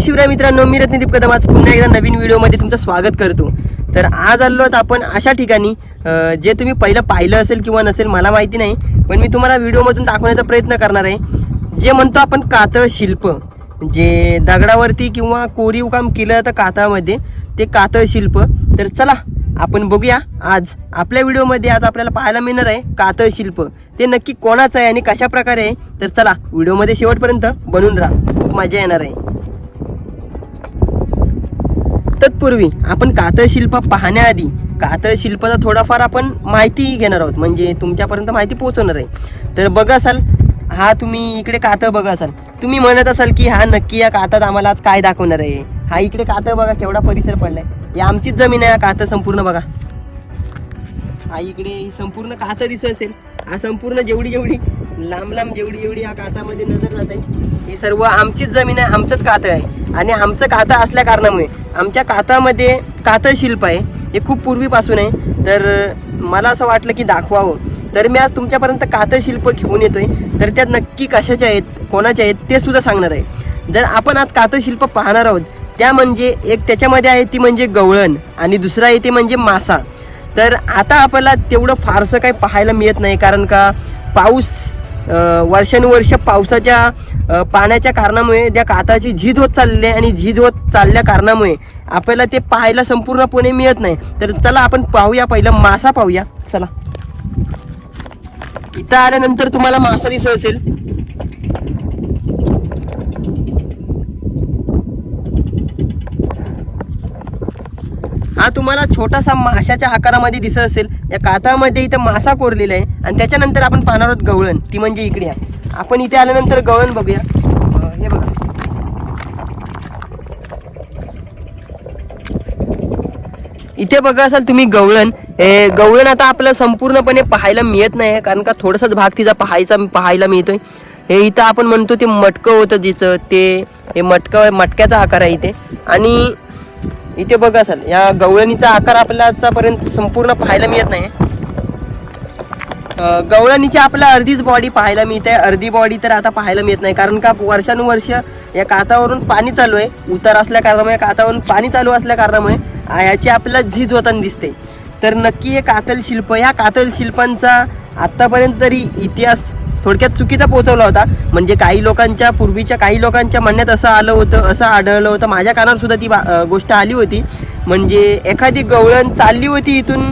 शिवराय मित्रांनो मी रत्नदीप कदम आज पुन्हा एकदा नवीन व्हिडिओमध्ये तुमचं स्वागत करतो. तर आज आलो आहोत आपण अशा ठिकाणी जे तुम्ही पहिलं पाहिलं असेल किंवा नसेल मला माहिती नाही पण मी तुम्हाला व्हिडिओमधून दाखवण्याचा प्रयत्न करणार आहे. जे म्हणतो आपण कातळ शिल्प जे दगडावरती किंवा कोरीव काम केलं जातं कातळामध्ये ते कातळ शिल्प. तर चला आपण बघूया. आज आपल्या व्हिडिओमध्ये आज आपल्याला पाहायला मिळणार आहे कातळ शिल्प. ते नक्की कोणाचं आहे आणि कशा प्रकारे आहे? तर चला व्हिडिओमध्ये शेवटपर्यंत बनून राहा. खूप मजा येणार आहे. तत्पूर्वी आपण कातळ शिल्प पाहण्याआधी कातळ शिल्पाचा थोडाफार आपण माहिती घेणार आहोत. म्हणजे तुमच्यापर्यंत माहिती पोहोचवणार आहे. तर बघा असाल हा तुम्ही इकडे कातळ बघा असाल. तुम्ही म्हणत असाल की हा नक्की या कातात आम्हाला आज काय दाखवणार आहे? हा इकडे कातळ बघा केवढा परिसर पडलाय. ही आमचीच जमीन आहे हा कातळ संपूर्ण बघा. हा इकडे संपूर्ण कातळ दिसत असेल. हा संपूर्ण जेवढी जेवढी लांब लांब जेवढी जेवढी या कातामध्ये नजर जात आहे ही सर्व आमचीच जमीन आहे आमचंच कातं आहे. आणि आमचं कातं असल्या कारणामुळे आमच्या कातामध्ये कातळ शिल्प आहे. हे खूप पूर्वीपासून आहे. तर मला असं वाटलं की दाखवावं. तर मी आज तुमच्यापर्यंत कातं शिल्प घेऊन येतो आहे तर त्यात नक्की कशाचे आहेत कोणाचे आहेत ते सुद्धा सांगणार आहे. जर आपण आज कातळ शिल्प पाहणार आहोत त्या म्हणजे एक त्याच्यामध्ये आहे ती म्हणजे गवळण आणि दुसरा आहे ते म्हणजे मासा. तर आता आपल्याला तेवढं फारसं काही पाहायला मिळत नाही कारण का पाऊस वर्षानुवर्ष पावसाच्या पाण्याच्या कारणामुळे त्या काताची झीज होत चालली आहे आणि झीज होत चालल्या कारणामुळे आपल्याला ते पाहायला संपूर्णपणे मिळत नाही. तर चला आपण पाहूया पहिलं मासा पाहूया. चला. इथं आल्यानंतर तुम्हाला मासा दिसत असेल. हा तुम्हाला छोटासा माशाच्या आकारामध्ये दिसत असेल. या कातामध्ये इथं मासा कोरलेला आहे. आणि त्याच्यानंतर आपण पाहणार आहोत गवळण. ती म्हणजे इकडे आहे आपण इथे आल्यानंतर गवळण बघूया. हे बघा. इथे बघा असाल तुम्ही गवळण. हे गवळण आता आपलं संपूर्णपणे पाहायला मिळत नाही कारण का थोडासाच भाग तिचा पाहायचा पाहायला मिळतोय. हे इथं आपण म्हणतो ते मटकं होतं जिचं. ते हे मटकं मटक्याचा आकार आहे इथे. आणि इथे बघा असाल या गवळणीचा आकार आपल्याला आजपर्यंत संपूर्ण पाहायला मिळत नाही. गवळणीची आपल्याला अर्धीच बॉडी पाहायला मिळते अर्धी बॉडी तर आता पाहायला मिळत नाही. कारण का वर्षानुवर्ष या कातावरून पाणी चालू आहे उतार असल्या कारणामुळे कातावरून पाणी चालू असल्या कारणामुळे याची आपल्याला झीज होताना दिसते. तर नक्की हे कातल शिल्प ह्या कातल शिल्पांचा आत्तापर्यंत तरी इतिहास थोडक्यात चुकीचा पोहोचवला होता. म्हणजे काही लोकांच्या पूर्वीच्या काही लोकांच्या म्हणण्यात असं आलं होतं असं आढळलं होतं. माझ्या कानावर सुद्धा ती गोष्ट आली होती. म्हणजे एखादी गवळण चालली होती इथून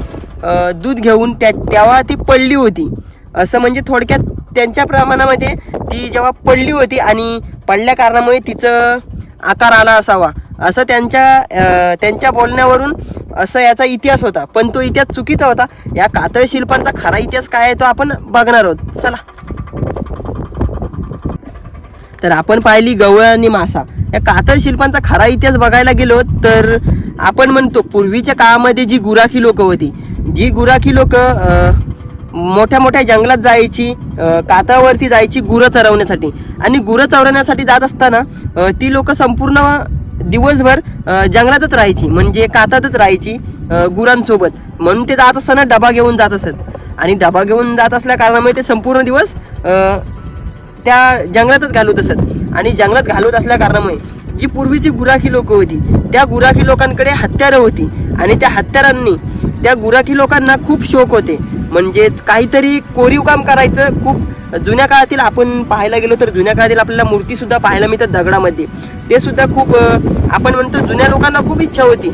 दूध घेऊन त्या तेव्हा ती पडली होती. असं म्हणजे थोडक्यात त्यांच्या प्रमाणामध्ये ती जेव्हा पडली होती आणि पडल्या कारणामुळे तिचं आकार आला असावा. असं त्यांच्या त्यांच्या बोलण्यावरून असं याचा इतिहास होता. पण तो इतिहास चुकीचा होता. या कातळ शिल्पांचा खरा इतिहास काय आहे तो आपण बघणार आहोत. चला. तर आपण पाहिली गवळ आणि मासा. या कातळ शिल्पांचा खरा इतिहास बघायला गेलो तर आपण म्हणतो पूर्वीच्या काळामध्ये जी गुराखी लोक होती जी गुराखी लोक मोठ्या मोठ्या जंगलात जायची कातावरती जायची गुरं चरवण्यासाठी. आणि गुरं चरवण्यासाठी जात असताना ती लोक संपूर्ण दिवसभर जंगलातच राहायची. म्हणजे कातातच राहायची गुरांसोबत. म्हणून ते जात असताना डबा घेऊन जात असत. आणि डबा घेऊन जात असल्या कारणामुळे ते संपूर्ण दिवस त्या जंगलातच घालवत असत. आणि जंगलात घालवत असल्या कारणामुळे जी पूर्वीची गुराखी लोक होती त्या गुराखी लोकांकडे हत्यारं होती. आणि त्या हत्यारांनी त्या गुराखी लोकांना खूप शौक होते. म्हणजेच काहीतरी कोरीव काम करायचं खूप जुन्या काळातील आपण पाहायला गेलो तर जुन्या काळातील आपल्याला मूर्तीसुद्धा पाहायला मिळतात दगडामध्ये. ते सुद्धा खूप आपण म्हणतो जुन्या लोकांना खूप इच्छा होती.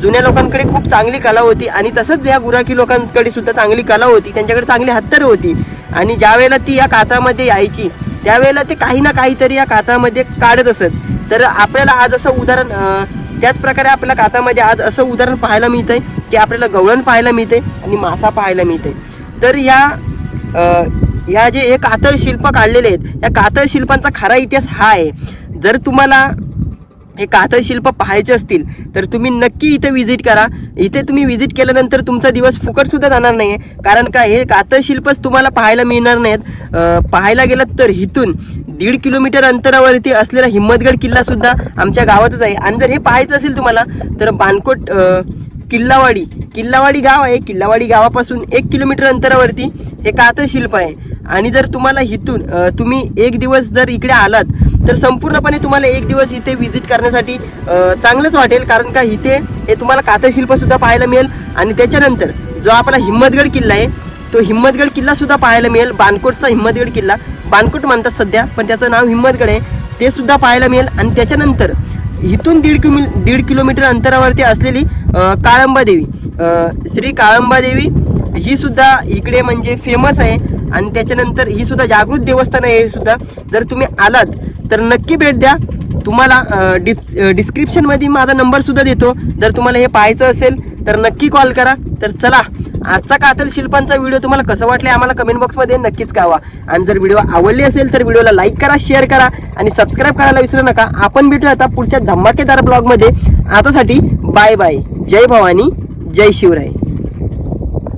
जुन्या लोकांकडे खूप चांगली कला होती आणि तसंच या गुराखी लोकांकडे सुद्धा चांगली कला होती. त्यांच्याकडे चांगली हत्तर होती. आणि ज्यावेळेला ती या कातामध्ये यायची त्यावेळेला ते काही ना काहीतरी या कातामध्ये काढत असत. तर आपल्याला आज असं उदाहरण त्याचप्रकारे त्याच प्रकारे आपल्या कातामध्ये आज असं उदाहरण पाहायला मिळतं आहे की आपल्याला गवळण पाहायला मिळते आणि मासा पाहायला मिळते तर या ह्या या जे हे कातळ शिल्प काढलेले आहेत या कातळ शिल्पांचा खरा इतिहास हा आहे. जर तुम्हाला हे कातळ शिल्प पाहायचे असतील तर तुम्ही नक्की इथे व्हिजिट करा. इथे तुम्ही व्हिजिट केल्यानंतर तुमचा दिवस फुकटसुद्धा जाणार नाही आहे कारण का हे कातळ शिल्पच तुम्हाला पाहायला मिळणार नाहीत. पाहायला गेलात तर इथून दीड किलोमीटर अंतरावरती असलेला हिम्मतगड किल्लासुद्धा आमच्या गावातच आहे. आणि जर हे पाहायचं असेल तुम्हाला तर बानकोट किल्लावाडी किल्लावाडी गाव आहे. किल्लावाडी गावापासून एक किलोमीटर अंतरावरती हे कातळ शिल्प आहे. आणि जर तुम्हाला इथून तुम्ही एक दिवस जर इकडे आलात तर संपूर्णपणे तुम्हाला एक दिवस इथे व्हिजिट करण्यासाठी चांगलंच वाटेल कारण का इथे हे तुम्हाला कातळ सुद्धा पाहायला मिळेल. आणि त्याच्यानंतर जो आपला हिम्मतगड किल्ला आहे तो हिम्मतगड किल्ला सुद्धा पाहायला मिळेल. बानकोटचा हिम्मतगड किल्ला बानकोट मानतात सध्या पण त्याचं नाव हिम्मतगड आहे. ते सुद्धा पाहायला मिळेल. आणि त्याच्यानंतर इथून दीड किमी दीड किलोमीटर अंतरावरती असलेली काळंबादेवी श्री काळंबादेवी ही सुद्धा इकडे म्हणजे फेमस आहे. आणि त्याच्यानंतर ही सुद्धा जागृत देवस्थान आहे हे सुद्धा. जर तुम्ही आलात तर नक्की भेट द्या. तुम्हाला अ, डिस्क्रिप्शनमध्ये माझा नंबरसुद्धा देतो. जर तुम्हाला हे पाहायचं असेल तर नक्की कॉल करा. तर चला आजचा कातल शिल्पांचा व्हिडिओ तुम्हाला कसं वाटलं आम्हाला कमेंट बॉक्समध्ये नक्कीच कळवा. आणि जर व्हिडिओ आवडली असेल तर व्हिडिओला लाईक करा शेअर करा आणि सबस्क्राईब करायला विसरू नका. आपण भेटूया आता पुढच्या धमाकेदार ब्लॉगमध्ये आतासाठी बाय बाय जय भवानी जय शिवराय.